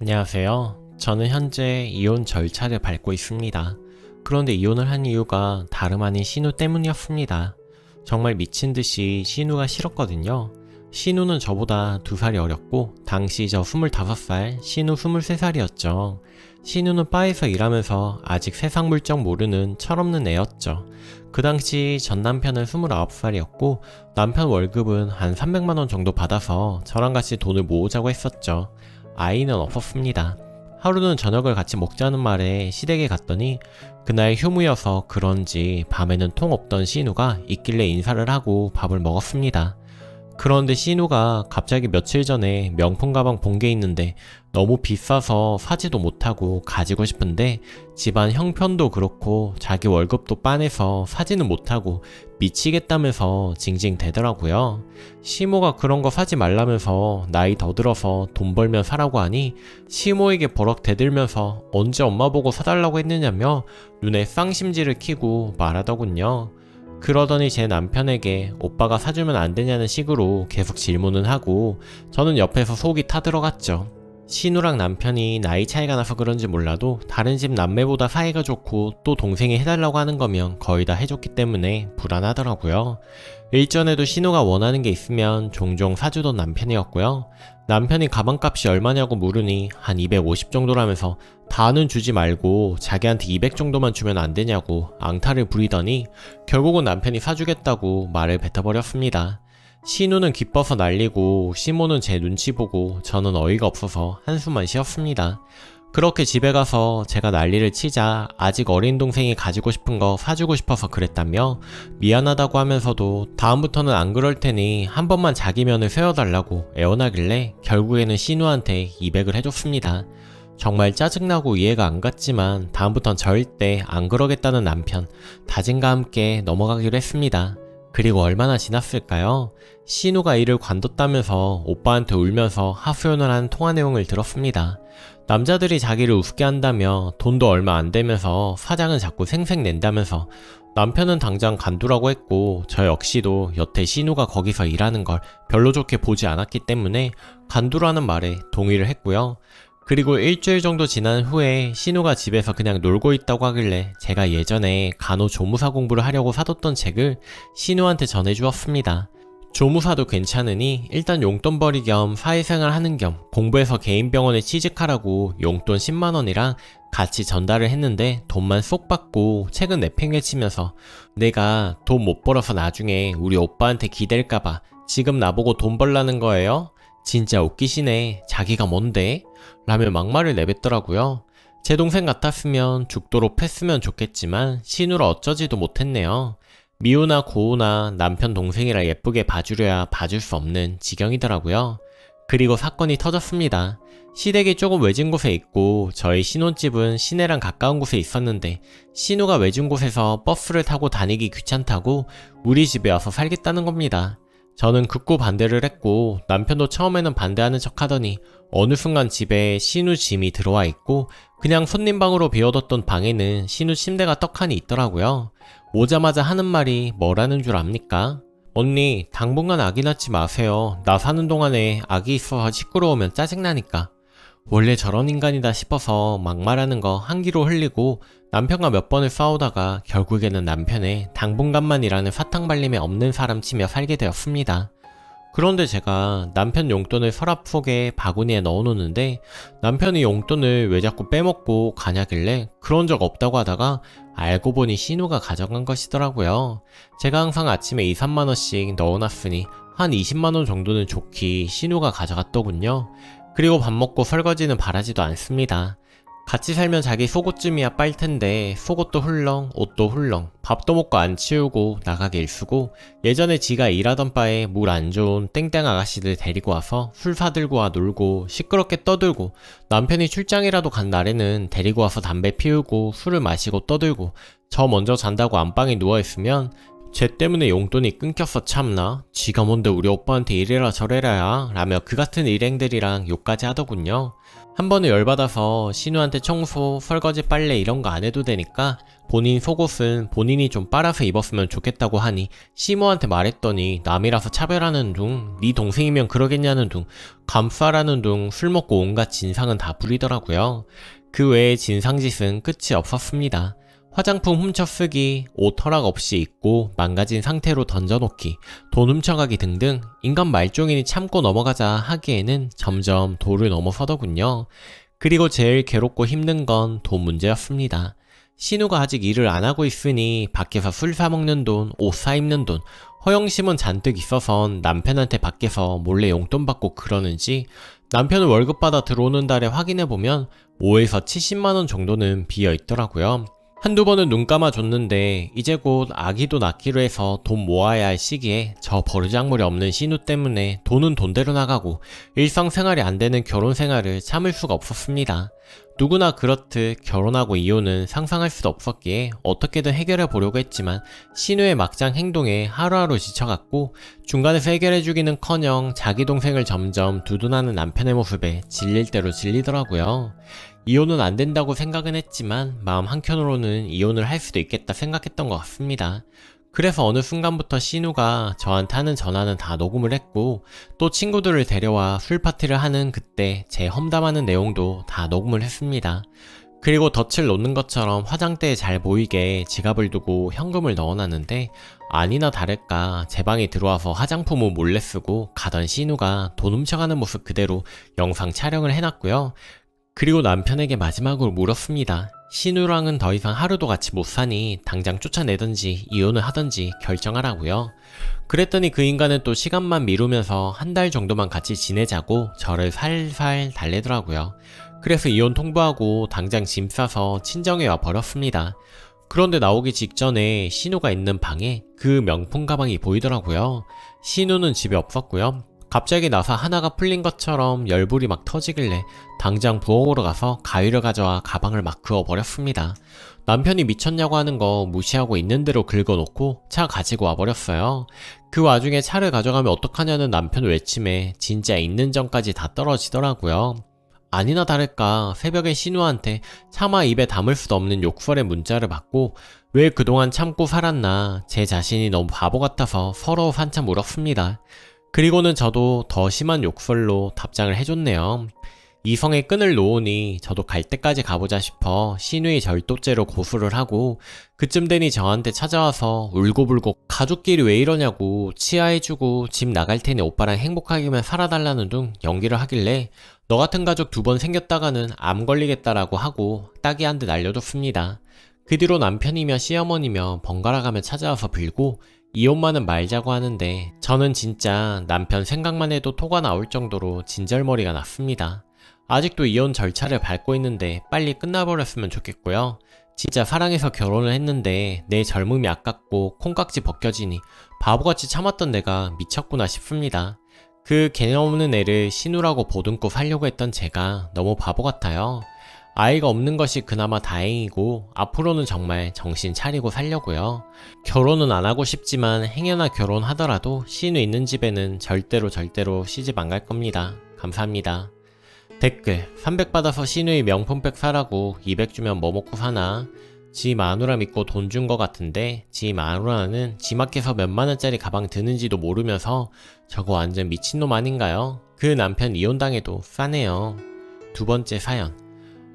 안녕하세요. 저는 현재 이혼 절차를 밟고 있습니다. 그런데 이혼을 한 이유가 다름 아닌 신우 때문이었습니다. 정말 미친 듯이 신우가 싫었거든요. 신우는 저보다 두 살이 어렸고, 당시 저 25살, 신우 23살이었죠. 신우는 바에서 일하면서 아직 세상 물정 모르는 철없는 애였죠. 그 당시 전 남편은 29살이었고, 남편 월급은 한 300만원 정도 받아서 저랑 같이 돈을 모으자고 했었죠. 아이는 없었습니다. 하루는 저녁을 같이 먹자는 말에 시댁에 갔더니 그날 휴무여서 그런지 밤에는 통 없던 신우가 있길래 인사를 하고 밥을 먹었습니다. 그런데 신우가 갑자기 며칠 전에 명품 가방 본 게 있는데 너무 비싸서 사지도 못하고 가지고 싶은데 집안 형편도 그렇고 자기 월급도 빠내서 사지는 못하고 미치겠다면서 징징 대더라고요. 시모가 그런 거 사지 말라면서 나이 더 들어서 돈 벌면 사라고 하니 시모에게 버럭 대들면서 언제 엄마 보고 사달라고 했느냐며 눈에 쌍심지를 키고 말하더군요. 그러더니 제 남편에게 오빠가 사주면 안 되냐는 식으로 계속 질문은 하고 저는 옆에서 속이 타들어갔죠. 신우랑 남편이 나이 차이가 나서 그런지 몰라도 다른 집 남매보다 사이가 좋고 또 동생이 해달라고 하는 거면 거의 다 해줬기 때문에 불안하더라고요. 일전에도 신우가 원하는 게 있으면 종종 사주던 남편이었고요. 남편이 가방값이 얼마냐고 물으니 한 250 정도라면서 다는 주지 말고 자기한테 200 정도만 주면 안 되냐고 앙탈을 부리더니 결국은 남편이 사주겠다고 말을 뱉어버렸습니다. 신우는 기뻐서 날리고 시모는 제 눈치 보고 저는 어이가 없어서 한숨만 쉬었습니다. 그렇게 집에 가서 제가 난리를 치자 아직 어린 동생이 가지고 싶은 거 사주고 싶어서 그랬다며 미안하다고 하면서도 다음부터는 안 그럴 테니 한 번만 자기 면을 세워달라고 애원하길래 결국에는 신우한테 200을 해줬습니다. 정말 짜증나고 이해가 안 갔지만 다음부턴 절대 안 그러겠다는 남편 다짐과 함께 넘어가기로 했습니다. 그리고 얼마나 지났을까요? 신우가 이를 관뒀다면서 오빠한테 울면서 하소연을 한 통화 내용을 들었습니다. 남자들이 자기를 우습게 한다며 돈도 얼마 안 되면서 사장은 자꾸 생색 낸다면서 남편은 당장 간두라고 했고 저 역시도 여태 신우가 거기서 일하는 걸 별로 좋게 보지 않았기 때문에 간두라는 말에 동의를 했고요. 그리고 일주일 정도 지난 후에 신우가 집에서 그냥 놀고 있다고 하길래 제가 예전에 간호 조무사 공부를 하려고 사뒀던 책을 신우한테 전해주었습니다. 조무사도 괜찮으니 일단 용돈 벌이 겸 사회생활 하는 겸 공부해서 개인병원에 취직하라고 용돈 10만원이랑 같이 전달을 했는데 돈만 쏙 받고 책은 내팽개치면서 내가 돈 못 벌어서 나중에 우리 오빠한테 기댈까봐 지금 나보고 돈 벌라는 거예요? 진짜 웃기시네. 자기가 뭔데? 라며 막말을 내뱉더라고요. 제 동생 같았으면 죽도록 패으면 좋겠지만 신우라 어쩌지도 못했네요. 미우나 고우나 남편 동생이라 예쁘게 봐주려야 봐줄 수 없는 지경이더라고요. 그리고 사건이 터졌습니다. 시댁이 조금 외진 곳에 있고 저희 신혼집은 시내랑 가까운 곳에 있었는데 신우가 외진 곳에서 버스를 타고 다니기 귀찮다고 우리 집에 와서 살겠다는 겁니다. 저는 극구 반대를 했고 남편도 처음에는 반대하는 척 하더니 어느 순간 집에 신우 짐이 들어와 있고 그냥 손님 방으로 비워뒀던 방에는 신우 침대가 떡하니 있더라고요. 오자마자 하는 말이 뭐라는 줄 압니까? 언니, 당분간 아기 낳지 마세요. 나 사는 동안에 아기 있어서 시끄러우면 짜증나니까. 원래 저런 인간이다 싶어서 막말하는 거 한기로 흘리고 남편과 몇 번을 싸우다가 결국에는 남편의 당분간만이라는 사탕 발림에 없는 사람 치며 살게 되었습니다. 그런데 제가 남편 용돈을 서랍 속에 바구니에 넣어놓는데 남편이 용돈을 왜 자꾸 빼먹고 가냐길래 그런 적 없다고 하다가 알고 보니 신우가 가져간 것이더라고요. 제가 항상 아침에 2, 3만원씩 넣어놨으니 한 20만원 정도는 좋기 신우가 가져갔더군요. 그리고 밥 먹고 설거지는 바라지도 않습니다. 같이 살면 자기 속옷쯤이야 빨 텐데 속옷도 훌렁 옷도 훌렁 밥도 먹고 안 치우고 나가게 일쓰고 예전에 지가 일하던 바에 물 안 좋은 땡땡 아가씨들 데리고 와서 술 사들고 와 놀고 시끄럽게 떠들고 남편이 출장이라도 간 날에는 데리고 와서 담배 피우고 술을 마시고 떠들고 저 먼저 잔다고 안방에 누워있으면 쟤 때문에 용돈이 끊겼어 참나 지가 뭔데 우리 오빠한테 이래라 저래라야 라며 그 같은 일행들이랑 욕까지 하더군요 한 번에 열받아서 신우한테 청소, 설거지, 빨래 이런 거 안 해도 되니까 본인 속옷은 본인이 좀 빨아서 입었으면 좋겠다고 하니 시모한테 말했더니 남이라서 차별하는 둥, 네 동생이면 그러겠냐는 둥, 감싸라는 둥 술 먹고 온갖 진상은 다 부리더라고요. 그 외에 진상짓은 끝이 없었습니다. 화장품 훔쳐쓰기, 옷 허락 없이 입고 망가진 상태로 던져놓기, 돈 훔쳐가기 등등 인간 말종이니 참고 넘어가자 하기에는 점점 도를 넘어서더군요. 그리고 제일 괴롭고 힘든 건 돈 문제였습니다. 신우가 아직 일을 안 하고 있으니 밖에서 술 사먹는 돈, 옷 사입는 돈, 허영심은 잔뜩 있어선 남편한테 밖에서 몰래 용돈 받고 그러는지 남편은 월급 받아 들어오는 달에 확인해보면 5에서 70만원 정도는 비어 있더라고요. 한두 번은 눈 감아줬는데 이제 곧 아기도 낳기로 해서 돈 모아야 할 시기에 저 버르장머리 없는 신우 때문에 돈은 돈대로 나가고 일상생활이 안 되는 결혼 생활을 참을 수가 없었습니다. 누구나 그렇듯 결혼하고 이혼은 상상할 수도 없었기에 어떻게든 해결해 보려고 했지만 신우의 막장 행동에 하루하루 지쳐갔고 중간에서 해결해 주기는 커녕 자기 동생을 점점 두둔하는 남편의 모습에 질릴 대로 질리더라고요. 이혼은 안 된다고 생각은 했지만 마음 한켠으로는 이혼을 할 수도 있겠다 생각했던 것 같습니다. 그래서 어느 순간부터 신우가 저한테 하는 전화는 다 녹음을 했고 또 친구들을 데려와 술 파티를 하는 그때 제 험담하는 내용도 다 녹음을 했습니다. 그리고 덫을 놓는 것처럼 화장대에 잘 보이게 지갑을 두고 현금을 넣어놨는데 아니나 다를까 제 방에 들어와서 화장품을 몰래 쓰고 가던 신우가 돈 훔쳐가는 모습 그대로 영상 촬영을 해놨고요. 그리고 남편에게 마지막으로 물었습니다. 신우랑은 더 이상 하루도 같이 못 사니 당장 쫓아내든지 이혼을 하든지 결정하라고요. 그랬더니 그 인간은 또 시간만 미루면서 한 달 정도만 같이 지내자고 저를 살살 달래더라고요. 그래서 이혼 통보하고 당장 짐 싸서 친정에 와 버렸습니다. 그런데 나오기 직전에 신우가 있는 방에 그 명품 가방이 보이더라고요. 신우는 집에 없었고요. 갑자기 나사 하나가 풀린 것처럼 열불이 막 터지길래 당장 부엌으로 가서 가위를 가져와 가방을 막 그어버렸습니다. 남편이 미쳤냐고 하는 거 무시하고 있는 대로 긁어놓고 차 가지고 와버렸어요. 그 와중에 차를 가져가면 어떡하냐는 남편 외침에 진짜 있는 전까지 다 떨어지더라고요. 아니나 다를까 새벽에 신우한테 차마 입에 담을 수도 없는 욕설의 문자를 받고 왜 그동안 참고 살았나 제 자신이 너무 바보 같아서 서로 한참 울었습니다. 그리고는 저도 더 심한 욕설로 답장을 해줬네요. 이성의 끈을 놓으니 저도 갈 때까지 가보자 싶어 신우의 절도죄로 고소를 하고 그쯤 되니 저한테 찾아와서 울고불고 가족끼리 왜 이러냐고 치아해주고 집 나갈 테니 오빠랑 행복하게만 살아달라는 둥 연기를 하길래 너 같은 가족 두 번 생겼다가는 암 걸리겠다라고 하고 딱이 한대 날려줬습니다. 그 뒤로 남편이며 시어머니며 번갈아 가며 찾아와서 빌고 이혼만은 말자고 하는데 저는 진짜 남편 생각만 해도 토가 나올 정도로 진절머리가 났습니다. 아직도 이혼 절차를 밟고 있는데 빨리 끝나버렸으면 좋겠고요. 진짜 사랑해서 결혼을 했는데 내 젊음이 아깝고 콩깍지 벗겨지니 바보같이 참았던 내가 미쳤구나 싶습니다. 그 개념 없는 애를 신우라고 보듬고 살려고 했던 제가 너무 바보 같아요. 아이가 없는 것이 그나마 다행이고 앞으로는 정말 정신 차리고 살려고요. 결혼은 안 하고 싶지만 행여나 결혼하더라도 신우 있는 집에는 절대로 절대로 시집 안 갈 겁니다. 감사합니다. 댓글 300 받아서 신우의 명품백 사라고 200 주면 뭐 먹고 사나? 지 마누라 믿고 돈 준 거 같은데 지 마누라는 지마켓에서 몇만 원짜리 가방 드는지도 모르면서 저거 완전 미친놈 아닌가요? 그 남편 이혼당해도 싸네요. 두 번째 사연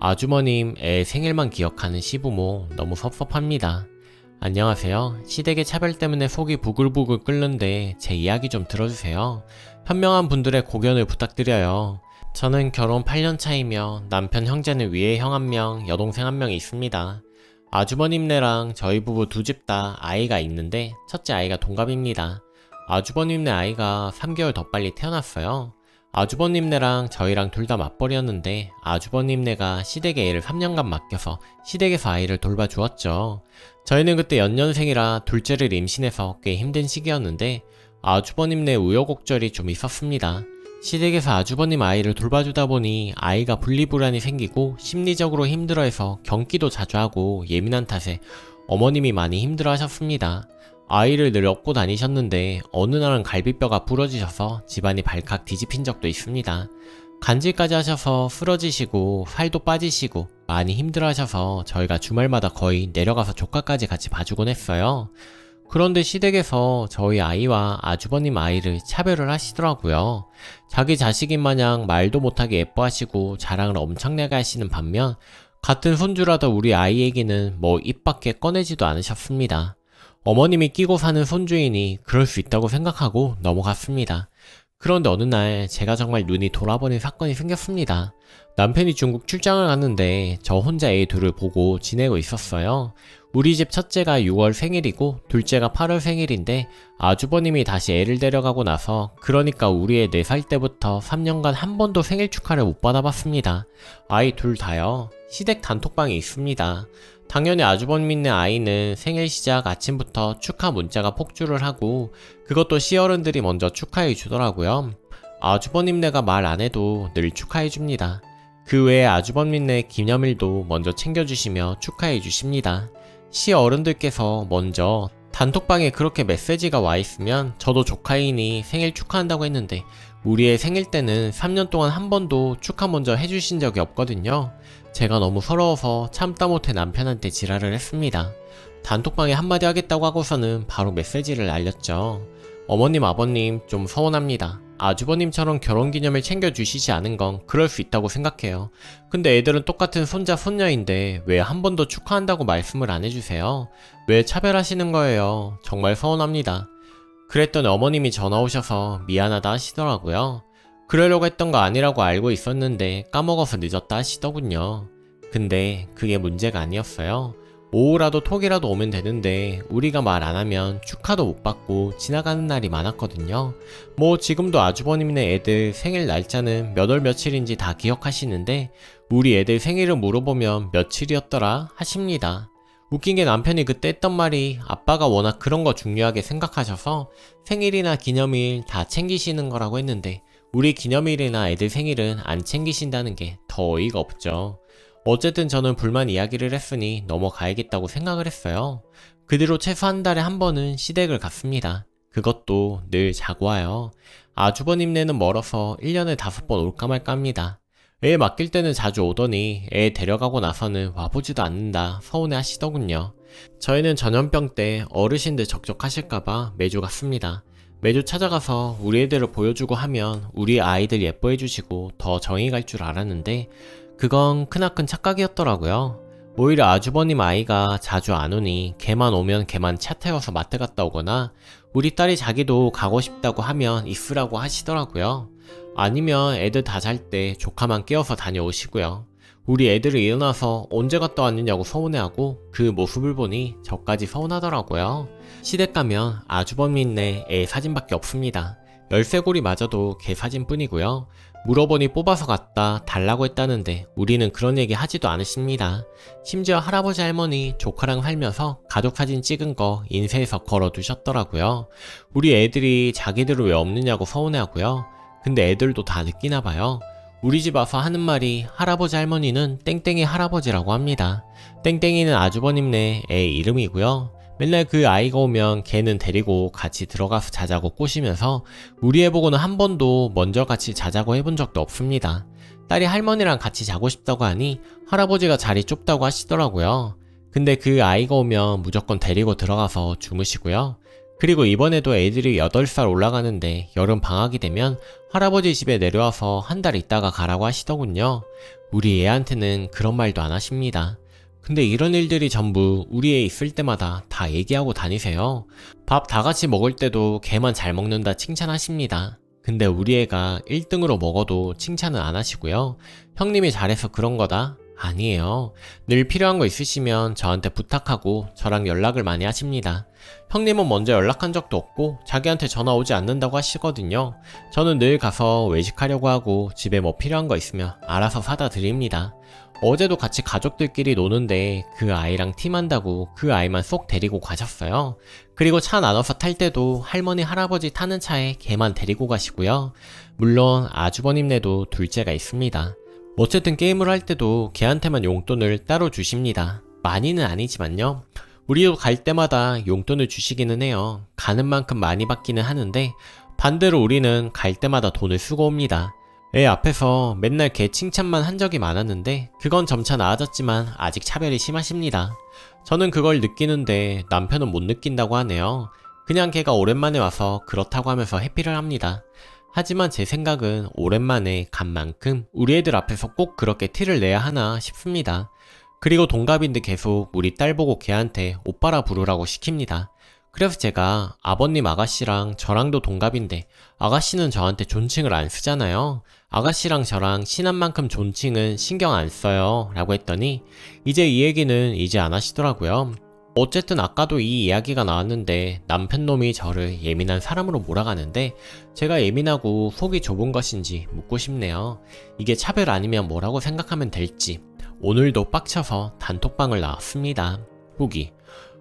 아주머님 애 생일만 기억하는 시부모 너무 섭섭합니다. 안녕하세요. 시댁의 차별 때문에 속이 부글부글 끓는데 제 이야기 좀 들어주세요. 현명한 분들의 고견을 부탁드려요. 저는 결혼 8년 차이며 남편 형제는 위에 형 한 명, 여동생 한명 있습니다. 아주버님네랑 저희 부부 두 집 다 아이가 있는데 첫째 아이가 동갑입니다. 아주버님네 아이가 3개월 더 빨리 태어났어요. 아주버님네랑 저희랑 둘 다 맞벌이였는데 아주버님네가 시댁에 애를 3년간 맡겨서 시댁에서 아이를 돌봐주었죠. 저희는 그때 연년생이라 둘째를 임신해서 꽤 힘든 시기였는데 아주버님네 우여곡절이 좀 있었습니다. 시댁에서 아주버님 아이를 돌봐주다 보니 아이가 분리불안이 생기고 심리적으로 힘들어해서 경기도 자주 하고 예민한 탓에 어머님이 많이 힘들어 하셨습니다. 아이를 늘 업고 다니셨는데 어느 날은 갈비뼈가 부러지셔서 집안이 발칵 뒤집힌 적도 있습니다. 간질까지 하셔서 쓰러지시고 살도 빠지시고 많이 힘들어 하셔서 저희가 주말마다 거의 내려가서 조카까지 같이 봐주곤 했어요. 그런데 시댁에서 저희 아이와 아주버님 아이를 차별을 하시더라고요. 자기 자식인 마냥 말도 못하게 예뻐하시고 자랑을 엄청나게 하시는 반면 같은 손주라도 우리 아이에게는 뭐 입 밖에 꺼내지도 않으셨습니다. 어머님이 끼고 사는 손주이니 그럴 수 있다고 생각하고 넘어갔습니다. 그런데 어느 날 제가 정말 눈이 돌아버린 사건이 생겼습니다. 남편이 중국 출장을 갔는데 저 혼자 애 둘을 보고 지내고 있었어요. 우리 집 첫째가 6월 생일이고 둘째가 8월 생일인데 아주버님이 다시 애를 데려가고 나서 그러니까 우리 애 4살 때부터 3년간 한 번도 생일 축하를 못 받아봤습니다. 아이 둘 다요. 시댁 단톡방이 있습니다. 당연히 아주버님네 아이는 생일 시작 아침부터 축하 문자가 폭주를 하고 그것도 시어른들이 먼저 축하해 주더라고요. 아주버님네가 말 안 해도 늘 축하해 줍니다. 그 외에 아주버님네 기념일도 먼저 챙겨주시며 축하해 주십니다. 시어른들께서 먼저 단톡방에 그렇게 메시지가 와 있으면 저도 조카이니 생일 축하한다고 했는데 우리의 생일 때는 3년 동안 한 번도 축하 먼저 해주신 적이 없거든요. 제가 너무 서러워서 참다 못해 남편한테 지랄을 했습니다. 단톡방에 한마디 하겠다고 하고서는 바로 메시지를 날렸죠. 어머님, 아버님, 좀 서운합니다. 아주버님처럼 결혼기념일 챙겨주시지 않은 건 그럴 수 있다고 생각해요. 근데 애들은 똑같은 손자, 손녀인데 왜 한 번 더 축하한다고 말씀을 안 해주세요? 왜 차별하시는 거예요? 정말 서운합니다. 그랬더니 어머님이 전화 오셔서 미안하다 하시더라고요. 그러려고 했던 거 아니라고 알고 있었는데 까먹어서 늦었다 하시더군요. 근데 그게 문제가 아니었어요. 오후라도 톡이라도 오면 되는데 우리가 말 안 하면 축하도 못 받고 지나가는 날이 많았거든요. 뭐 지금도 아주버님네 애들 생일 날짜는 몇 월 며칠인지 다 기억하시는데 우리 애들 생일을 물어보면 며칠이었더라 하십니다. 웃긴 게 남편이 그때 했던 말이 아빠가 워낙 그런 거 중요하게 생각하셔서 생일이나 기념일 다 챙기시는 거라고 했는데 우리 기념일이나 애들 생일은 안 챙기신다는 게 더 어이가 없죠. 어쨌든 저는 불만 이야기를 했으니 넘어가야겠다고 생각을 했어요. 그 뒤로 최소 한 달에 한 번은 시댁을 갔습니다. 그것도 늘 자고 와요. 아주버님 네는 멀어서 1년에 다섯 번 올까 말까 합니다. 애 맡길 때는 자주 오더니 애 데려가고 나서는 와보지도 않는다 서운해 하시더군요. 저희는 전염병 때 어르신들 적적하실까봐 매주 갔습니다. 매주 찾아가서 우리 애들을 보여주고 하면 우리 아이들 예뻐해 주시고 더 정이 갈 줄 알았는데 그건 크나큰 착각이었더라고요. 오히려 아주버님 아이가 자주 안 오니 걔만 오면 걔만 차 태워서 마트 갔다 오거나 우리 딸이 자기도 가고 싶다고 하면 있으라고 하시더라고요. 아니면 애들 다 잘 때 조카만 깨워서 다녀오시고요. 우리 애들이 일어나서 언제 갔다 왔느냐고 서운해하고 그 모습을 보니 저까지 서운하더라고요. 시댁 가면 아주버님네 애 사진밖에 없습니다. 열쇠고리 마저도 걔 사진뿐이고요. 물어보니 뽑아서 갔다 달라고 했다는데 우리는 그런 얘기 하지도 않으십니다. 심지어 할아버지 할머니 조카랑 살면서 가족 사진 찍은 거 인쇄해서 걸어 두셨더라고요. 우리 애들이 자기들은 왜 없느냐고 서운해하고요. 근데 애들도 다 느끼나 봐요. 우리 집 와서 하는 말이 할아버지 할머니는 땡땡이 할아버지라고 합니다. 땡땡이는 아주버님네 애 이름이고요. 맨날 그 아이가 오면 걔는 데리고 같이 들어가서 자자고 꼬시면서 우리 애 보고는 한 번도 먼저 같이 자자고 해본 적도 없습니다. 딸이 할머니랑 같이 자고 싶다고 하니 할아버지가 자리 좁다고 하시더라고요. 근데 그 아이가 오면 무조건 데리고 들어가서 주무시고요. 그리고 이번에도 애들이 8살 올라가는데 여름 방학이 되면 할아버지 집에 내려와서 한 달 있다가 가라고 하시더군요. 우리 애한테는 그런 말도 안 하십니다. 근데 이런 일들이 전부 우리 애 있을 때마다 다 얘기하고 다니세요. 밥 다 같이 먹을 때도 걔만 잘 먹는다 칭찬하십니다. 근데 우리 애가 1등으로 먹어도 칭찬은 안 하시고요. 형님이 잘해서 그런 거다? 아니에요. 늘 필요한 거 있으시면 저한테 부탁하고 저랑 연락을 많이 하십니다. 형님은 먼저 연락한 적도 없고 자기한테 전화 오지 않는다고 하시거든요. 저는 늘 가서 외식하려고 하고 집에 뭐 필요한 거 있으면 알아서 사다 드립니다. 어제도 같이 가족들끼리 노는데 그 아이랑 팀한다고 그 아이만 쏙 데리고 가셨어요. 그리고 차 나눠서 탈 때도 할머니 할아버지 타는 차에 걔만 데리고 가시고요. 물론 아주버님네도 둘째가 있습니다. 어쨌든 게임을 할 때도 걔한테만 용돈을 따로 주십니다. 많이는 아니지만요. 우리도 갈 때마다 용돈을 주시기는 해요. 가는 만큼 많이 받기는 하는데 반대로 우리는 갈 때마다 돈을 쓰고 옵니다. 애 앞에서 맨날 걔 칭찬만 한 적이 많았는데 그건 점차 나아졌지만 아직 차별이 심하십니다. 저는 그걸 느끼는데 남편은 못 느낀다고 하네요. 그냥 걔가 오랜만에 와서 그렇다고 하면서 해피를 합니다. 하지만 제 생각은 오랜만에 간 만큼 우리 애들 앞에서 꼭 그렇게 티를 내야 하나 싶습니다. 그리고 동갑인데 계속 우리 딸 보고 걔한테 오빠라 부르라고 시킵니다. 그래서 제가 아버님 아가씨랑 저랑도 동갑인데 아가씨는 저한테 존칭을 안 쓰잖아요. 아가씨랑 저랑 친한 만큼 존칭은 신경 안 써요. 라고 했더니 이제 이 얘기는 이제 안 하시더라고요. 어쨌든 아까도 이 이야기가 나왔는데 남편 놈이 저를 예민한 사람으로 몰아가는데 제가 예민하고 속이 좁은 것인지 묻고 싶네요. 이게 차별 아니면 뭐라고 생각하면 될지. 오늘도 빡쳐서 단톡방을 나왔습니다. 후기.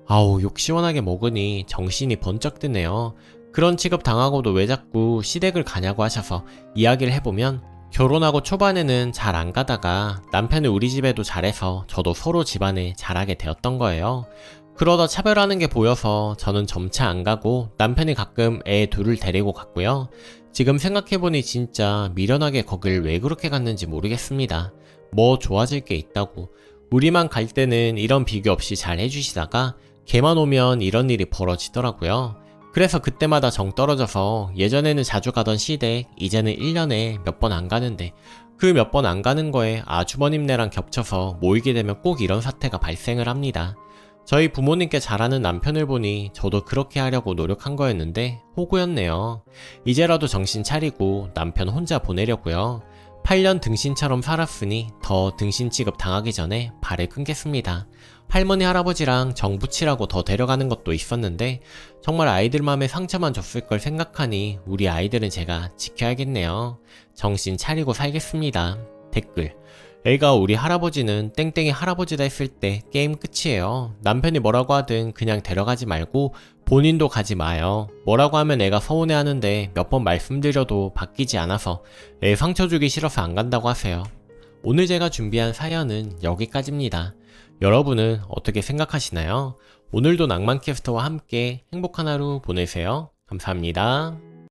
아우 욕 시원하게 먹으니 정신이 번쩍 드네요. 그런 취급 당하고도 왜 자꾸 시댁을 가냐고 하셔서 이야기를 해보면 결혼하고 초반에는 잘 안 가다가 남편이 우리 집에도 잘해서 저도 서로 집안에 잘하게 되었던 거예요. 그러다 차별하는 게 보여서 저는 점차 안 가고 남편이 가끔 애 둘을 데리고 갔고요. 지금 생각해보니 진짜 미련하게 거길 왜 그렇게 갔는지 모르겠습니다. 뭐 좋아질 게 있다고. 우리만 갈 때는 이런 비교 없이 잘 해주시다가 걔만 오면 이런 일이 벌어지더라고요. 그래서 그때마다 정 떨어져서 예전에는 자주 가던 시댁, 이제는 1년에 몇 번 안 가는데 그 몇 번 안 가는 거에 아주버님네랑 겹쳐서 모이게 되면 꼭 이런 사태가 발생을 합니다. 저희 부모님께 잘하는 남편을 보니 저도 그렇게 하려고 노력한 거였는데 호구였네요. 이제라도 정신 차리고 남편 혼자 보내려고요. 8년 등신처럼 살았으니 더 등신 취급 당하기 전에 발을 끊겠습니다. 할머니 할아버지랑 정부치라고 더 데려가는 것도 있었는데 정말 아이들 마음에 상처만 줬을 걸 생각하니 우리 아이들은 제가 지켜야겠네요. 정신 차리고 살겠습니다. 댓글 애가 우리 할아버지는 땡땡이 할아버지다 했을 때 게임 끝이에요. 남편이 뭐라고 하든 그냥 데려가지 말고 본인도 가지 마요. 뭐라고 하면 애가 서운해 하는데 몇 번 말씀드려도 바뀌지 않아서 애 상처 주기 싫어서 안 간다고 하세요. 오늘 제가 준비한 사연은 여기까지입니다. 여러분은 어떻게 생각하시나요? 오늘도 낭만캐스터와 함께 행복한 하루 보내세요. 감사합니다.